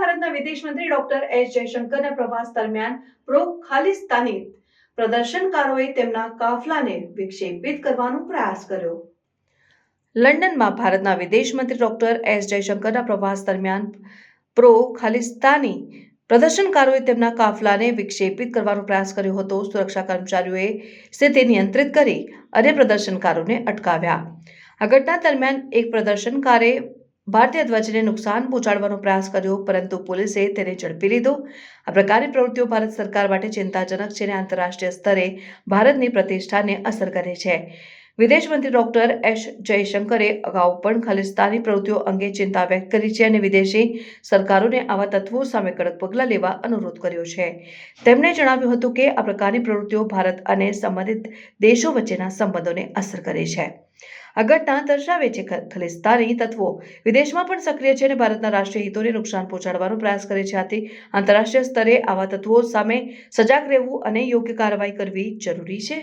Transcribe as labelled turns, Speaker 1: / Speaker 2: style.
Speaker 1: ભારતના વિદેશ મંત્રી ડોક્ટર એસ જયશંકરના પ્રવાસ દરમિયાન પ્રો ખાલિસ્તાની પ્રદર્શનકારોએ તેમના કાફલાને વિક્ષેપિત કરવાનો પ્રયાસ કર્યો. લંડનમાં ભારતના વિદેશ મંત્રી ડોક્ટર એસ જયશંકરના પ્રવાસ દરમિયાન પ્રો ખાલિસ્તાની પ્રદર્શનકારોએ તેમના કાફલાને વિક્ષેપિત કરવાનો પ્રયાસ કર્યો હતો. સુરક્ષા કર્મચારીઓએ સ્થિતિ નિયંત્રિત કરી અને પ્રદર્શનકારોને અટકાવ્યા. આ ઘટના દરમિયાન એક પ્રદર્શનકારે ભારતીય ધ્વજને નુકસાન પહોંચાડવાનો પ્રયાસ કર્યો, પરંતુ પોલીસે તેને ઝડપી લીધો. આ પ્રકારની પ્રવૃત્તિઓ ભારત સરકાર માટે ચિંતાજનક છે અને આંતરરાષ્ટ્રીય સ્તરે ભારતની પ્રતિષ્ઠાને અસર કરે છે. વિદેશ મંત્રી ડોક્ટર એસ જયશંકરે અગાઉ પણ ખાલિસ્તાની પ્રવૃત્તિઓ અંગે ચિંતા વ્યક્ત કરી છે અને વિદેશી સરકારોને આવા તત્વો સામે કડક પગલાં લેવા અનુરોધ કર્યો છે. તેમણે જણાવ્યું હતું કે આ પ્રકારની પ્રવૃત્તિઓ ભારત અને સંબંધિત દેશો વચ્ચેના સંબંધોને અસર કરે છે. આ દર્શાવે છે કે ખલિસ્તાની તત્વો વિદેશમાં પણ સક્રિય છે અને ભારતના રાષ્ટ્રીય હિતોને નુકસાન પહોંચાડવાનો પ્રયાસ કરે છે. આથી આંતરરાષ્ટ્રીય સ્તરે આવા તત્વો સામે સજાગ રહેવું અને યોગ્ય કાર્યવાહી કરવી જરૂરી છે.